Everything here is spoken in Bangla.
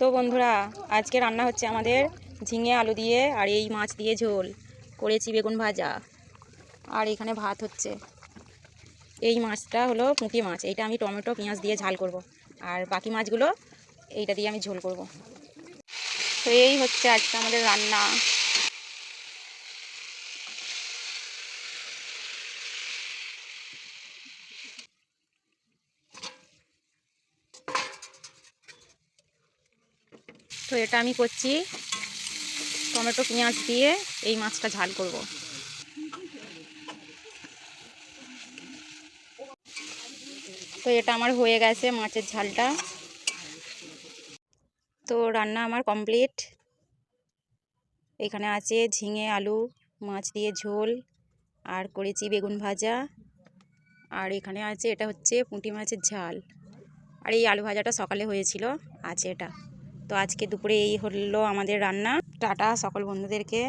তো বন্ধুরা, আজকে রান্না হচ্ছে আমাদের ঝিঙে আলু দিয়ে আর এই মাছ দিয়ে ঝোল। করেছি বেগুন ভাজা। আর এখানে ভাত হচ্ছে। এই মাছটা হলো পুঁটি মাছ। এইটা আমি টমেটো, পেঁয়াজ দিয়ে ঝাল করব। আর বাকি মাছগুলো এইটা দিয়ে আমি ঝোল করব। তো এই হচ্ছে আজকে আমাদের রান্না। তো এটা আমি করছি টমেটো, পেঁয়াজ দিয়ে এই মাছটা ঝাল করব। তো এটা আমার হয়ে গেছে মাছের ঝালটা। তো রান্না আমার কমপ্লিট। এখানে আছে ঝিঙে, আলু, মাছ দিয়ে ঝোল, আর করেছি বেগুন ভাজা। আর এখানে আছে, এটা হচ্ছে পুঁটি মাছের ঝাল। আর এই আলু ভাজাটা সকালে হয়েছিল, আছে এটা। তো আজকে দুপুরে এই হলো আমাদের রান্না। টাটা সকল বন্ধুদেরকে।